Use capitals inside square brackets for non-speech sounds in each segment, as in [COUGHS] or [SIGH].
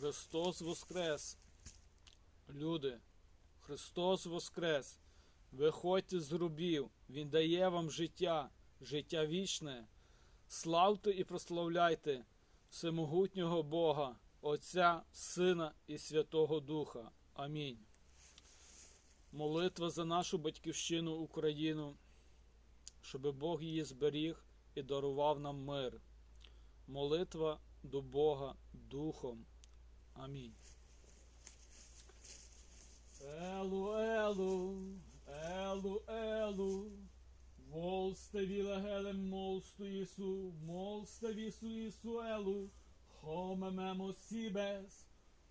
Христос Воскрес! Люди, Христос Воскрес! Виходьте з гробів, Він дає вам життя, життя вічне. Славте і прославляйте всемогутнього Бога, Отця, Сина і Святого Духа. Амінь. Молитва за нашу батьківщину Україну, щоб Бог її зберіг і дарував нам мир. Молитва до Бога Духом. Амінь. Елу, елу, елу, елу, волсте вілегелем молсту Ісу, молсте вісу Ісу елу, хомемемо сібес,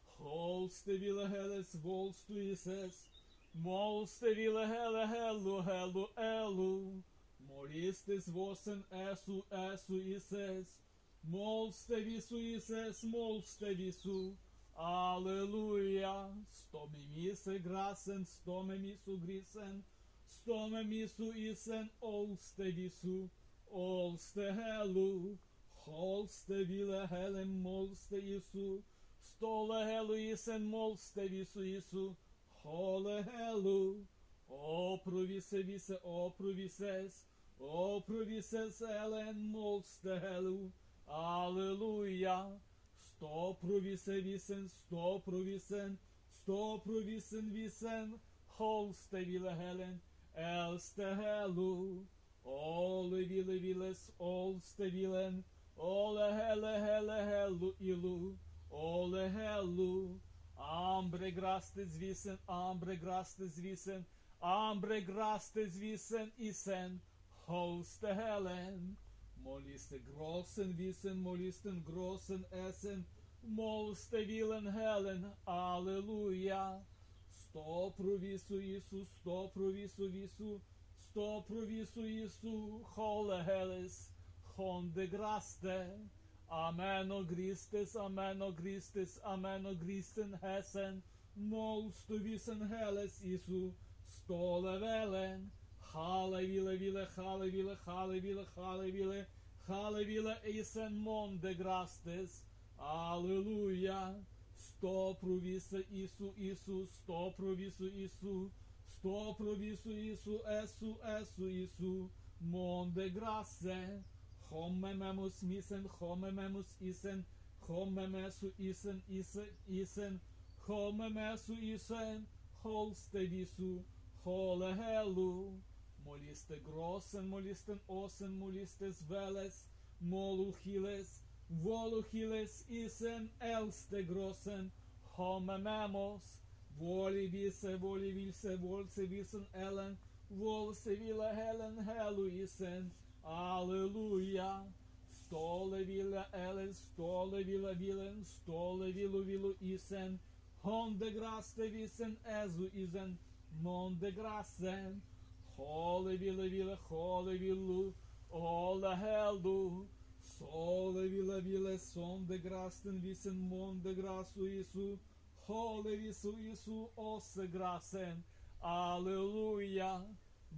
холсте вілегелес волсту Ісес, молсте вілегеле гелу, гелу, елу, молістес восен есу, есу Ісес, молсте вісу Ісес, молсте вісу, Аллилуйя, стоме місе грасен, стоме місу грісен, стоме місу ісен, олсте вісу, олсте гелу, холсте віле гелем, молсте Ісу, столе гелу ісен, молсте вісу Ісу, холе гелу, о провісе вісе, о провісес, о провісес елен, молсте гелу, Аллилуйя, Сто провісен вісен, сто провісен, сто провісен вісен, холсте віле гелен, елсте гелу, оле віле вілес, олсте вілен, оле геле геле гелу ілу, оле гелу, амбре грасте звісен, амбре грасте звісен, амбре грасте звісен Молісте гросен вісен, молістен гросен есен, молсте вілен гелен, алелуя. Сто провісу Ісу, сто провісу вісу, сто провісу Ісу, холе гелес, хонде грасте, амено грістес, амено грістес, амено грістен гесен, молсто вісен гелес Ісу, сто левелен, Хале віле віле, хале віле, хале віле, хале віле, хале віле, ісен монде грастес. Аллилуйя. Сто провісе Ісу, Ісу, сто провісу Ісу, сто провісу Ісу, Есу, Есу, Ісу, монде грасе. Хоммемемус місен, хоммемемус ісен, хоммемесу ісен, ісен, ісен, хоммемесу ісен, холсте вісу, холе гелу. Молісте гросен, молістен осен, молістес велес, молухілес, волухілес ісен, елсте гросен, хомемемос, волі вісе, волі вільсе, вольсе вісен елен, волсе віле гелен, гелу ісен, алелуя. Столе віле елен, столе віле вілен, столе вілу вілу ісен, хонде грасте вісен, езу віле, холе вілу, оле гелду, соле віле віле, сон де грастен вісен, мон де грасу Ісу, холе вісу Ісу, осе грасен, алелуя.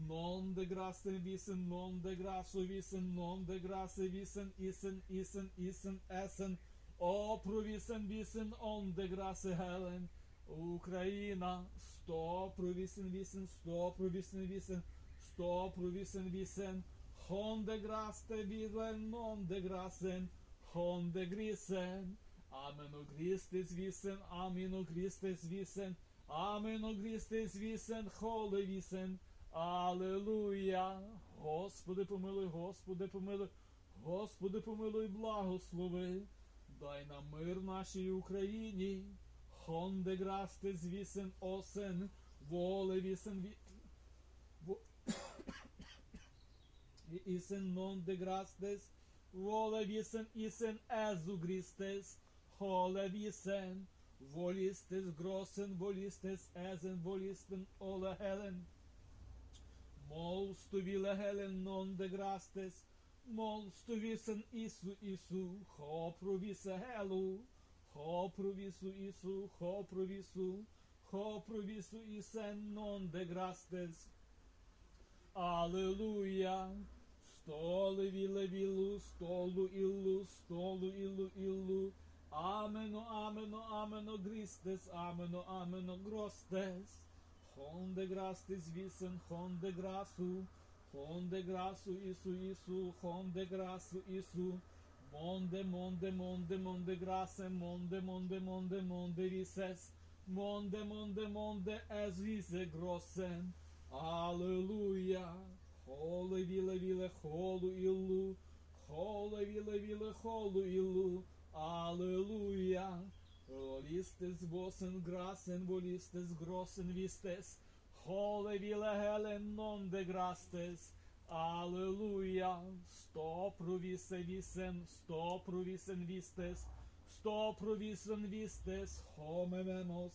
Non de grasen visen, non de graso visen, non de grase visen, isen, isen, isen, esen, о провісен вісен, он де грасе гелен, Україна, сто провісен вісен, сто провісен вісен, сто провісен вісен, хон де грасте вілен, нон де грасен, хон де грісен, амено грістес вісен, аміно грістес вісен, амено грістес вісен, холе вісен, Аллилуйя, Господи помилуй, Господи помилуй, Господи помилуй, благослови, дай нам мир нашій Україні. Хонде грасте звісен осен, воле вісен ві... во- [COUGHS] І- Ісен нон де грастес, воле вісен ісен езу грістес, холе вісен, волістес гросен, волістес езен, волістен оле гелен. Молсту віле гелен нон де грастес, молсту вісен ісу ісу, хо провісе гелу, хо ісу, хо провісу, хо провісу ісен нон де грастес. Аллилуйя. Столе віле вілу, столу іллу, столу іллу іллу, Ameno, ameno, ameno, gristes, ameno, ameno, grostes. Honde grastes visen, honde grasu, honde grasu isu isu, honde grasu isu. Monde, monde, monde, monde grasem, monde, monde, monde, monde vises. Monde, monde, monde, es vise grossen. Alleluia. Hole, vile, vile, holu, illu. Hole, vile, vile, holu, illu. Alleluia. Volistes vossen grassen, volistes grossen vistes. Hole, vile, helen, non de grastes. Sto provise visen, sto provisen vistes. Sto provisen vistes, homememos.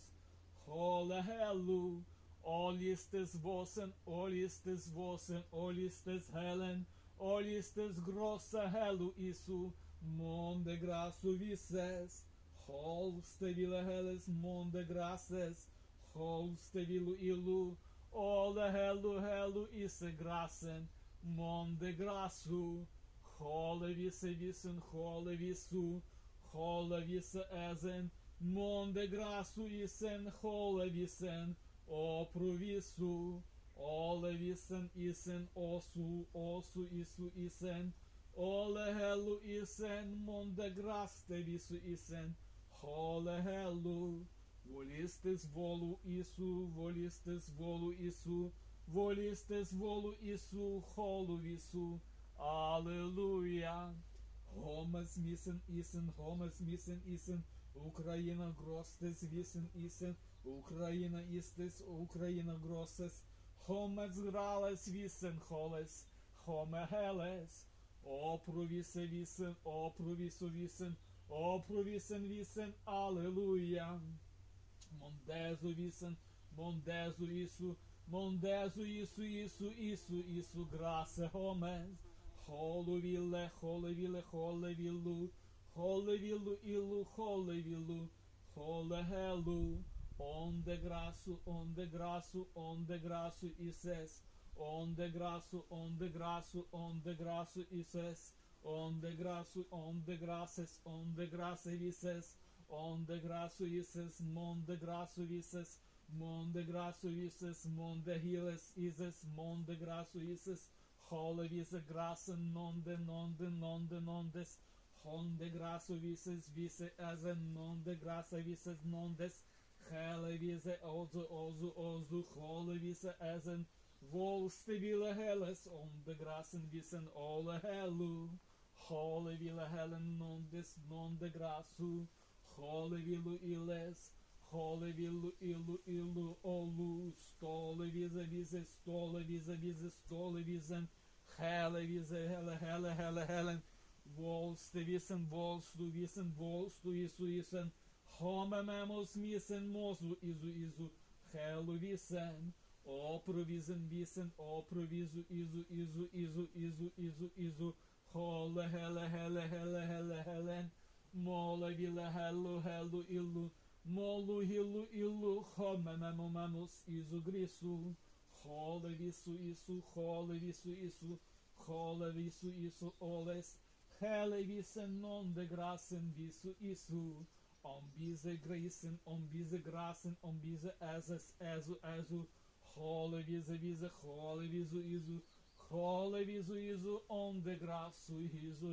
Hole, helu. Olistes vossen, olistes vossen, olistes helen, olistes grossa helu isu, monde grasu vises, holste vile heles monde grasses, holste vilu ilu, ole helu helu ise grassen, Mondegrasu, Holevise visen Holevisu, Holevise ezen, Mondegrasu isen Holevisen, Opruvisu, Olevisen isen Osu, Osu isu isen, Olehelu isen Mondegraste visu isen, Holehelu, Volistis volu isu, Volistis volu isu volistes volu isu, holu visu, alleluia. Homes misen isen, homes misen isen, Ukraina grostes visen isen, Ukraina istes, Ukraina grosses, homes grales visen holes, home heles, o provise visen, o proviso visen, o provisen visen, alleluia. Mondezo visen, mondezo isso, mondezo isso, isso, isso, isso, graça homes, holo ville, hole ville, hole villu, hole villu illu, hole villu, hole helu, onde graço, onde graço, onde graço isses, onde graço, onde graço, onde graço isses, onde graço, onde graças, onde Monde graço Isus, monde hiles Isus, monde graço Isus, hole vise graça nonde nonde nonde nondes, honde graço Isus, vise ase nonde graça Isus nondes, hele vise ozu ozu ozu, hole vise esen, volste vile heles, onde graçen visen ole helu, hole vile helen nondes nonde graço, hole vile iles, hole vilu ilu ilu olu stole vise vise stole vise vise stole visen hele vise hele hele hele helen volste visen volstu visen volstu isu isen Homememos misen mosu izu izu helu visen o provisen visen o provisu izu izu izu izu izu izu hole hele hele hele hele helen mole vile helu helu illu molu hilu illu homememo memus izu grisu hole visu isu hole visu isu hole visu isu oles hele visen non de grassen visu isu om bize grisen, om bize grasen, om bize ezes, ezu, ezu, hole vize vize, hole vizu izu, hole vizu izu, om de grasu hizu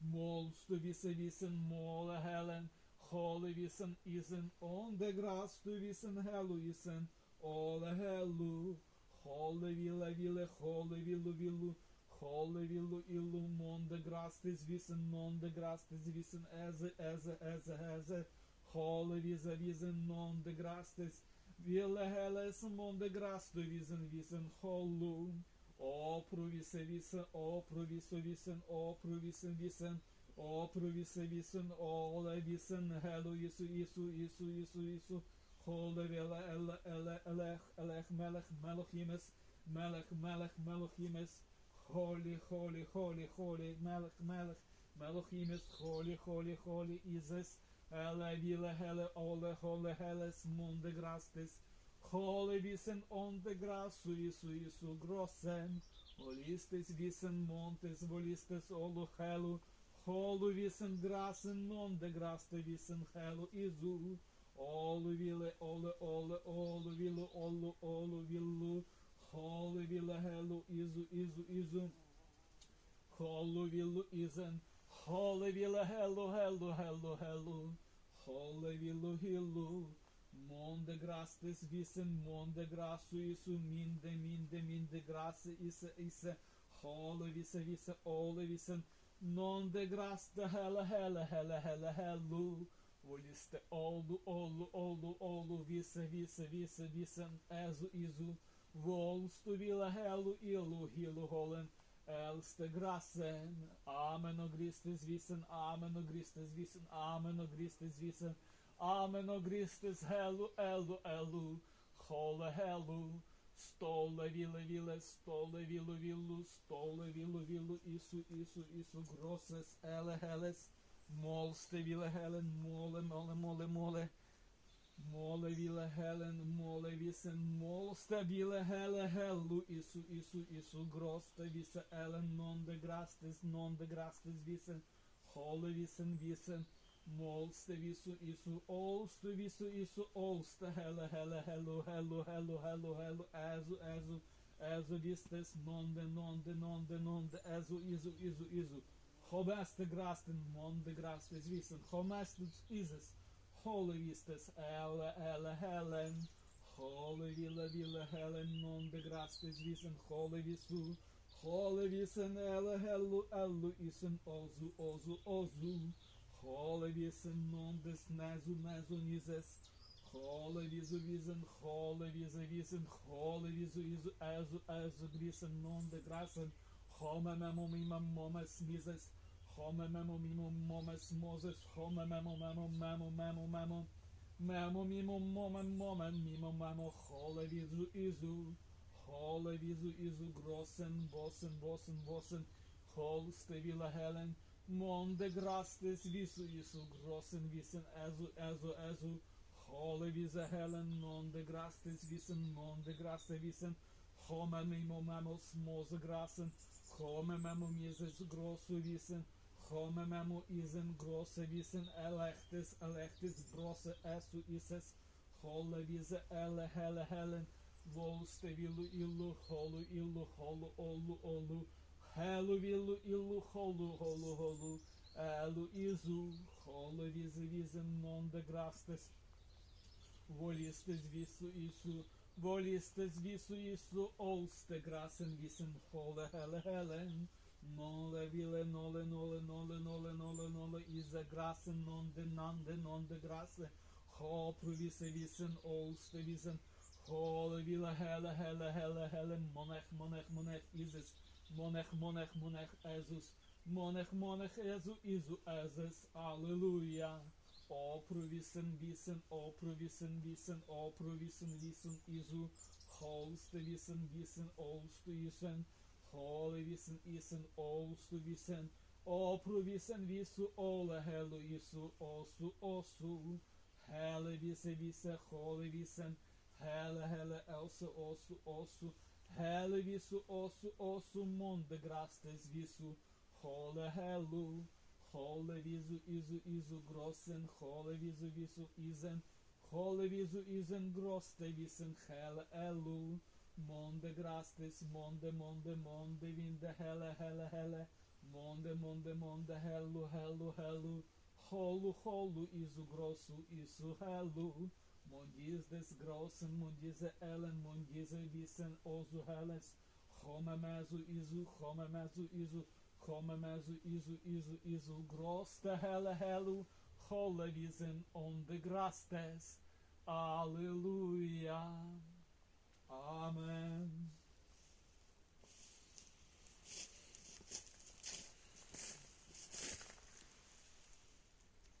Molstu visą visin mola helen, holy visen isin, on the grass to visen, hello helu All ola hello, holy vila vile, holy vilu vilu, holy vilu ilum, on the grass tis visin, on the grass to zvisen. As a as a as a as. A, holy visa visen, on the grass tis, vile is on the grass to visen visen, holum, proviso visen o provisen visen o provise visen ole visen helu isu isu isu isu isu Hole vile ele ele elech elech melech melochimes melech melech melochimes Holy, holy, holy, holy, melech, melech, Melochim is holy, holy, holy Isis, Ele, vile, hele, ole, hole, heles, munde Holy visen on de grasu, Isu, Isu, grossen, Volistes visen montes, volistes olu helu, holu visen grasen, non de graste visen helu izu. Olu vile, ole, ole, olu vilu, olu, olu vilu, holu vile helu izu, izu, izu. Holu vilu izen, holu vile helu, helu, helu, helu. Holu vilu hilu. Monde grastes visen, monde grasu isu, minde, minde, minde grase ise, ise, hole vise, vise, ole visen, non de graste hele, hele, hele, hele, helu, voliste olu, olu, olu, olu, vise, vise, vise, visen, ezu, izu, volstu vila helu, ilu, hilu, holen, elste grasen, amen o gristes visen, amen o gristes visen, amen o gristes visen, Amen o Christus helu, elu, elu, hole helu, stole vile vile, stole vilu vilu, stole vilu vilu, isu, isu, isu, grosses, ele heles, molste vile helen, mole, mole, mole, mole, mole vile helen, mole visen, molste vile hele helu, isu, isu, isu, groste vise elen, non de grastes, non de grastes visen, hole visen, visen, Molste visu isu, olste visu isu, olste hele hele hello hello hello hello hello azu azu azu vistes nonde nonde nonde nonde azu izu izu izu hobaste grasten monde grastes visen homastus ises holy vistes ele ele helen holy villa villa helen nonde grastes visen holy visu holy visen ele hello ellu isen ozu Chol wiesen non des mezu mezu nizes. Chol wiesen wiesen, chol wiesen wiesen, chol wiesen wiesen, ezu grisen non de grasen. Chome memo mimo momes nizes. Chome memo mimo momes moses. Chome memo memo memo memo memo. Memo mimo momen momen mimo memo chol wiesen izu. Chol wiesen izu grossen bossen bossen bossen. Chol stevila helen. Monde grastes visu isu grossen visen ezu ezu ezu Hole vise helen non de grastes visen non de graste visen Home mimo memos mose grasen Home memo mises grossu visen Home memo isen grosse visen elechtes elechtes grosse esu ises Hole vise ele hele helen Volste vilu illu holu illu holu olu olu Helu vilu ilu holu holu holu Elu izu holu vizu vizem non de grastes Volistes visu isu Volistes visu isu olste grasen visen hole hele helen Nole vile nole nole nole nole nole nole ize grasen non de nande non de grase Ho provise visen olste visen Hole vile hele hele hele hele monech monech monech ises Monech, monech, monech, Ezus. Monech, monech, Ezu, Izu, Ezes. Alleluia. O provisen, visen, o provisen, visen, o provisen, visen, Izu. Holste visen, visen, olste visen. Hole visen, isen, olste visen. O provisen, visu, ole, helu, isu, osu, osu. Hele, vise, vise, hole, visen. Hele, osu. Visu osu osu monde grastes visu. Hole helu hole visu izu izu grossen hole visu visu isen hole visu isen groste visen hele elu. Monde grastes monde monde monde vinde hele hele hele. Monde monde monde helu helu helu. Holu holu izu grossu isu helu Mondizdes großen, mondize Ellen, mondize wissen, ozu helles, Homemezu izu, Homemezu izu, Homemezu izu, izu, izu, großte helle helu, holle wissen und begrastes. Alleluia. Amen.